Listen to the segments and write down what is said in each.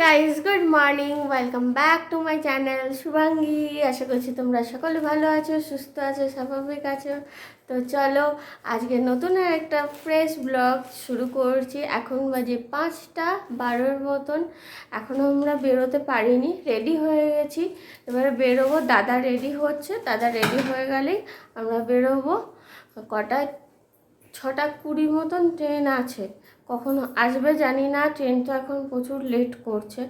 Guys good morning welcome back to my channel Shubhangi আশা করছি তোমরা সকলে ভালো আছো, সুস্থ আছো, স্বাভাবিক আছো। তো চলো, আজকে নতুন একটা ফ্রেশ ব্লগ শুরু করছি। এখন বাজে পাঁচটা বারোর মতন। এখনও আমরা বেরোতে পারিনি রেডি হয়ে গেছি। এবারে বেরোবো, দাদা রেডি হচ্ছে, দাদা রেডি হয়ে গেলেই আমরা বেরোবো। কটা, ছটা কুড়ি মতন ট্রেন আছে। কখন আসবে জানি না ট্রেন তো এখন প্রচুর লেট করছে।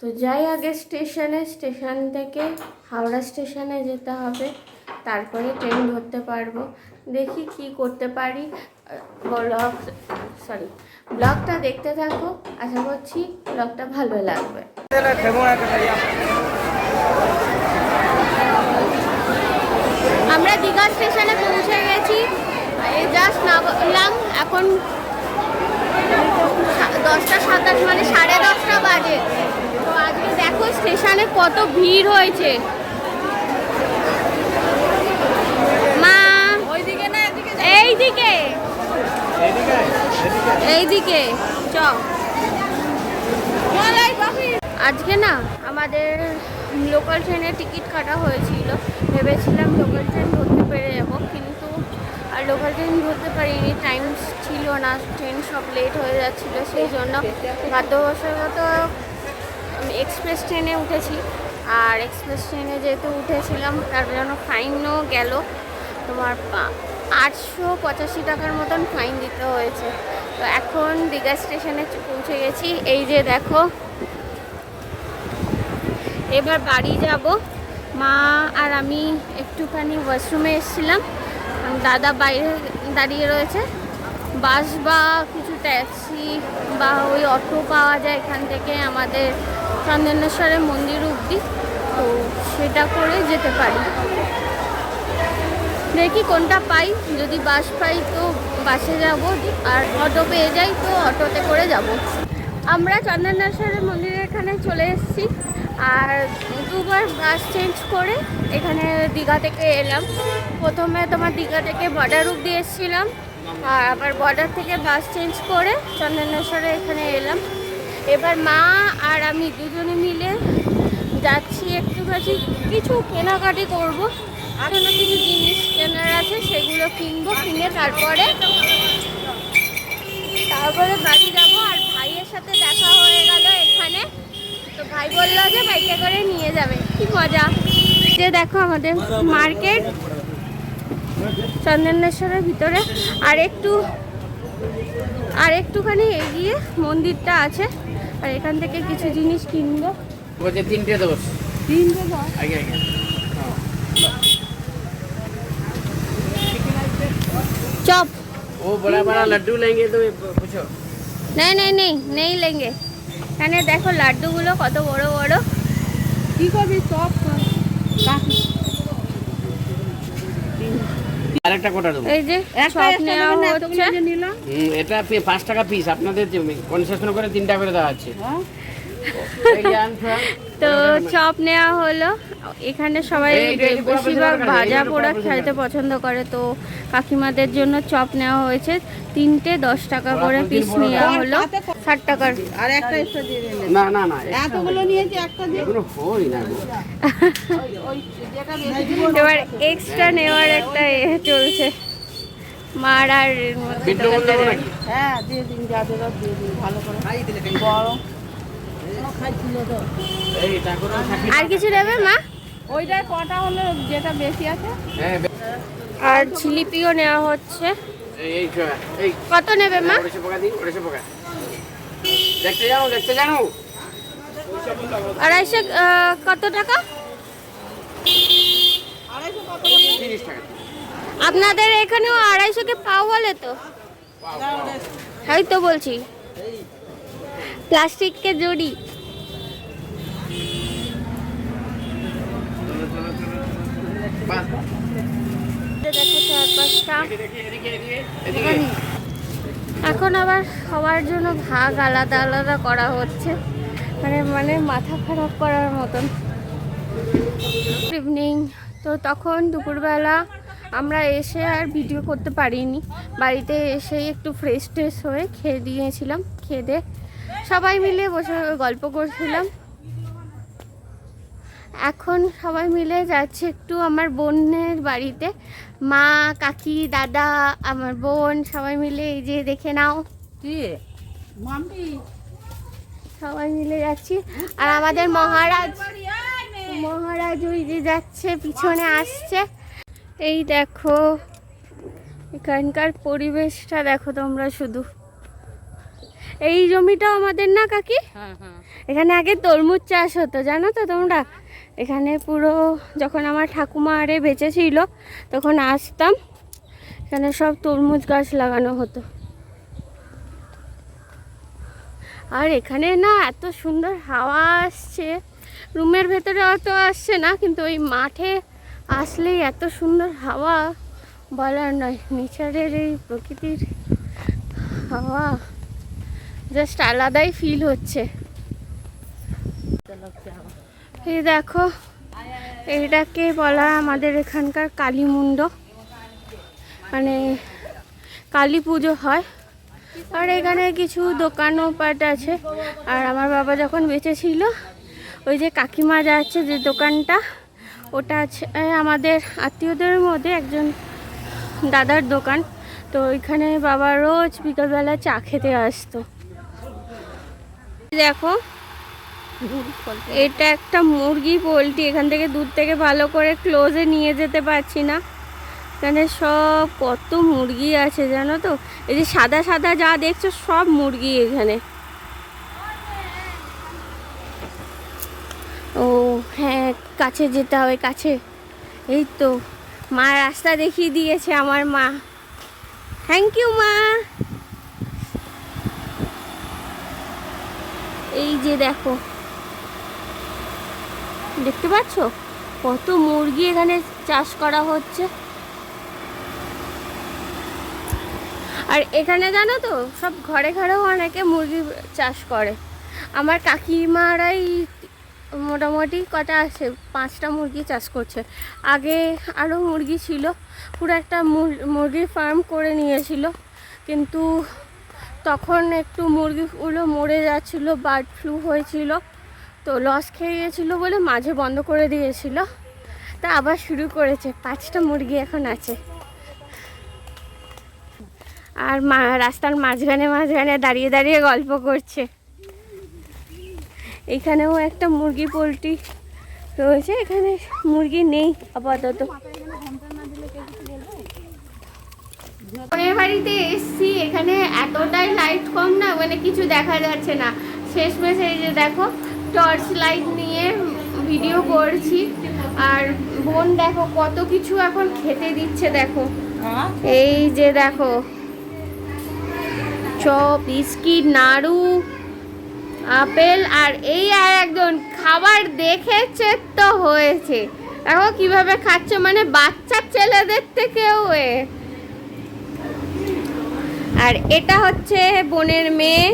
তো যাই আগে স্টেশনে স্টেশন থেকে হাওড়া স্টেশনে যেতে হবে, তারপরে ট্রেন ধরতে পারব। দেখি কি করতে পারি। ব্লগ সরি ব্লগটা দেখতে থাকো। আশা করছি ব্লগটা ভালো লাগবে। আমরা দীঘা স্টেশনে পৌঁছে গেছি। জাস্ট নামলাম এখন দশটা, সাতাশ মানে সাড়ে দশটা বাজে। তো আজকে দেখো স্টেশনে কত ভিড় হয়েছে। মা, এইদিকে। এইদিকে চ আজকে না আমাদের লোকাল ট্রেনের টিকিট কাটা হয়েছিল। ভেবেছিলাম লোকাল ট্রেন ধরতে পেরে যাব, কিন্তু আর লোকাল ট্রেন ধরতে পারিনি টাইম ছিল না ট্রেন সব লেট হয়ে যাচ্ছিল, সেই জন্য বাধ্যবশত এক্সপ্রেস ট্রেনে উঠেছি। আর এক্সপ্রেস ট্রেনে যেহেতু উঠেছিলাম, তার জন্য ফাইনও গেল। তোমার আটশো পঁচাশি টাকার মতন ফাইন দিতে হয়েছে। তো এখন দীঘা স্টেশনে পৌঁছে গেছি। এই যে দেখো, এবার বাড়ি যাব। মা আর আমি একটুখানি ওয়াশরুমে এসেছিলাম। দাদা বাইরে দাঁড়িয়ে রয়েছে। বাস বা কিছু ট্যাক্সি বা ওই অটো পাওয়া যায় এখান থেকে আমাদের চন্দনেশ্বরের মন্দির অবধি। তো সেটা করে যেতে পারি। দেখি কোনটা পাই। যদি বাস পাই তো বাসে যাব। আর অটো পেয়ে যাই তো অটোতে করে যাব। আমরা চন্দনেশ্বরের মন্দিরের এখানে চলে এসেছি। আর দুবার বাস চেঞ্জ করে এখানে দীঘা থেকে এলাম। প্রথমে তোমার দীঘা থেকে বর্ডার অব্দি এসেছিলাম, আর আবার বর্ডার থেকে বাস চেঞ্জ করে চন্দনেশ্বরে এখানে এলাম। এবার মা আর আমি দুজনে মিলে যাচ্ছি একটুখানি, কিছু কেনাকাটি করব। অন্য কিছু জিনিস কেনার আছে, সেগুলো কিনবো, কিনে তারপরে তারপরে বাড়ি যাব। আর ভাইয়ের সাথে দেখা হয়ে গেল এখানে। ভাই বললো যে বাইকে করে নিয়ে যাবে কি মজা যে দেখো আমাদের মার্কেট চন্দনেশ্বরের ভিতরে আর একটু আর একটুখানি এগিয়ে মন্দিরটা আছে আর এখান থেকে কিছু জিনিস কিনবো বলছে তিনটে দোষ তিনটে দশ আগে আগে চপ वो बड़ा बड़ा लड्डू लेंगे तो ये पूछो নেই নেই নেই নেই লেঙ্গে এখানে দেখো লাড্ডুগুলো কত বড় বড়। কি করবি সব আরেকটা কোটা দেবো। এই যে নেওয়া হচ্ছে। এটা পাঁচ টাকা পিস আপনাদের কনসেশন করে তিনটা করে দেওয়া আছে। হ্যাঁ? তো চপ নেওয়া হলো। এখানে সবাই বেশিরভাগ ভাজা পোড়া খেতে পছন্দ করে। তো কাকিমাদের জন্য চপ নেওয়া হয়েছে। তিনটে দশ টাকা করে পিস নেওয়া। হলো। ষাট টাকার। আর একটা এক্সট্রা দিয়ে না না না এতগুলো নিয়েছি একটা এবার এক্সট্রা নেওয়ার একটা এ চলছে। মার আর হ্যাঁ দিয়ে দিন যা দিয়ে দিন ভালো করে। গরম খাইছিল তো এই টাকুর আর কিছু নেবে মা? ওইটাই কটা হলো যেটা বেশি আছে? হ্যাঁ আর জিলিপিও নেওয়া হচ্ছে। কত নেবে মা? দেখতে দেখতে আড়াইশো কত টাকা? আড়াইশো কত তিরিশ টাকা। আপনাদের এখানেও আড়াইশোকে পাও বলে তো? তাই তো বলছি। প্লাস্টিককে জড়ি বাস দেখো চারপাশটা এদিকে এদিকে এদিকে এদিকে এখন আবার সবার জন্য ভাগ আলাদা আলাদা করা হচ্ছে। মানে মানে মাথা খারাপ করার মতন। ইভিনিং তো তখন দুপুরবেলা আমরা এসে আর ভিডিও করতে পারিনি। বাড়িতে এসেই একটু ফ্রেশ ট্রেশ হয়ে খেয়ে দিয়েছিলাম খেয়ে দিয়ে সবাই মিলে বসে গল্প করছিলাম। এখন সবাই মিলে যাচ্ছে একটু আমার বোনের বাড়িতে। মা কাকি দাদা আমার বোন সবাই মিলে এই যে দেখে নাও। সবাই মিলে যাচ্ছি। আর আমাদের মহারাজ মহারাজ ওই যে যাচ্ছে পিছনে আসছে। এই দেখো এখানকার পরিবেশটা দেখো তোমরা শুধু। এই জমিটাও আমাদের না কাকি? হ্যাঁ হ্যাঁ। এখানে আগে তরমুজ চাষ হতো জানো তো তোমরা? এখানে পুরো যখন আমার ঠাকুমা আরে বেঁচে ছিল তখন আসতাম। এখানে সব তরমুজ গাছ লাগানো হতো। আর এখানে না এত সুন্দর হাওয়া আসছে। রুমের ভেতরে অত আসছে না, কিন্তু ওই মাঠে আসলেই এত সুন্দর হাওয়া। বলার নয়, নেচারের এই প্রকৃতির হাওয়া। জাস্ট আলাদাই ফিল হচ্ছে। এই দেখো, এইটাকে বলা আমাদের এখানকার কালী মুন্ড। মানে কালী পুজো হয়। আর এখানে কিছু দোকানপাট আছে। আর আমার বাবা যখন বেঁচে ছিল ওই যে কাকিমা যাচ্ছে যে দোকানটা, ওটা আছে আমাদের আত্মীয়দের মধ্যে একজন দাদার দোকান। তো ওইখানে বাবা রোজ বিকালবেলা চা খেতে আসতো। দেখো এটা একটা মুরগি পোলট্রি, এখান থেকে দূর থেকে ভালো করে ক্লোজে নিয়ে যেতে পারছি না। এখানে সব কত মুরগি আছে জানো তো? এই যে সাদা সাদা যা দেখছ সব মুরগি এখানে। ও হ্যাঁ কাছে যেতে হবে, কাছে। এই তো, মা রাস্তা দেখিয়ে দিয়েছে আমার মা। থ্যাংক ইউ মা। এই যে দেখো দেখতে পাচ্ছ? কত মুরগি এখানে চাষ করা হচ্ছে। আর এখানে জানো তো, সব ঘরে ঘরেও অনেকে মুরগি চাষ করে। আমার কাকিমারাই মোটামুটি কটা আছে, পাঁচটা মুরগি চাষ করছে। আগে আরও মুরগি ছিল, পুরো একটা মুর- মুরগির ফার্ম করে নিয়েছিল। কিন্তু তখন একটু মুরগিগুলো মরে যাচ্ছিল, বার্ড ফ্লু হয়েছিল। তো লস খেয়ে গিয়েছিল বলে মাঝে বন্ধ করে দিয়েছিল। তা আবার শুরু করেছে। পাঁচটা মুরগি এখন আছে। আর মা, রাস্তার মাঝখানে মাঝখানে দাঁড়িয়ে দাঁড়িয়ে গল্প করছে। এখানেও একটা মুরগি পোলট্রি রয়েছে। এখানে মুরগি নেই আপাতত। বাড়িতে এসছি। এখানে এতটাই লাইট কম না মানে কিছু দেখা যাচ্ছে না। শেষমেশ এই যে দেখো টর্চ লাইট নিয়ে ভিডিও করছি। আর বোন দেখো কত কিছু এখন খেতে দিচ্ছে দেখো। হ্যাঁ? এই যে দেখো চপ বিস্কিট নাড়ু আপেল আর এই আর একজন খাবার দেখে চেত্ত হয়েছে। দেখো কীভাবে খাচ্ছে মানে বাচ্চা ছেলেদের থেকেও আর এটা হচ্ছে বোনের মেয়ে।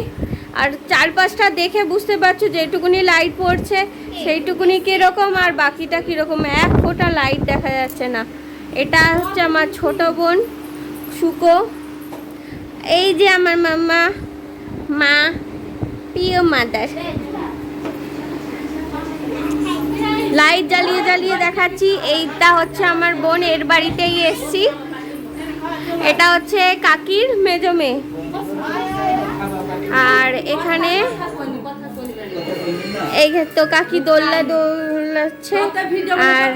আর চারপাশটা দেখে বুঝতে পারছ যেটুকুনি লাইট পড়ছে, সেইটুকুনি কীরকম আর বাকিটা কীরকম? এক ফোঁটা লাইট দেখা যাচ্ছে না। এটা হচ্ছে আমার ছোট বোন সুকো এই যে আমার মাম্মা, মা, প্রিয় মাদার। লাইট জ্বালিয়ে জ্বালিয়ে দেখাচ্ছি। এইটা হচ্ছে আমার বোন, এর বাড়িতেই এসছি। এটা হচ্ছে কাকির মেজো মেয়ে। আর এখানে এই তো কাকি দোল্লা দোলাচ্ছে আর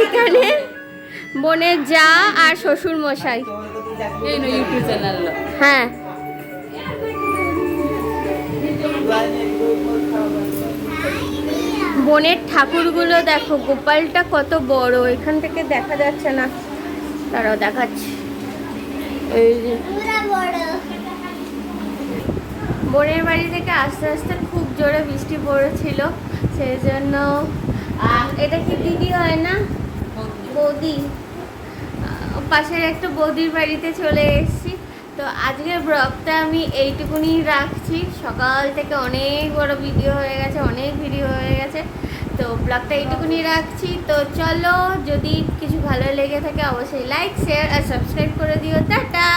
এখানে বোনের যা আর শ্বশুর মশাই। এই নো ইউটিউব চ্যানেল। হ্যাঁ। বনের ঠাকুরগুলো দেখো গোপালটা কত বড় এখান থেকে দেখা যাচ্ছে না। তারাও দেখাচ্ছে। এই যে। বোনের বাড়ি থেকে আস্তে আস্তে খুব জোরে বৃষ্টি পড়েছিল সেই জন্য এটা কি দিদি হয় না? বৌদি। পাশের একটা বৌদির বাড়িতে চলে এসেছি। তো আজকের ব্লগটা আমি এইটুকুনি রাখছি। সকাল থেকে অনেক বড় ভিডিও হয়ে গেছে, অনেক ভিডিও হয়ে গেছে। তো ব্লগটা এইটুকুনি রাখছি। তো চলো, যদি কিছু ভালো লেগে থাকে, অবশ্যই লাইক শেয়ার আর সাবস্ক্রাইব করে দিও। টাটা!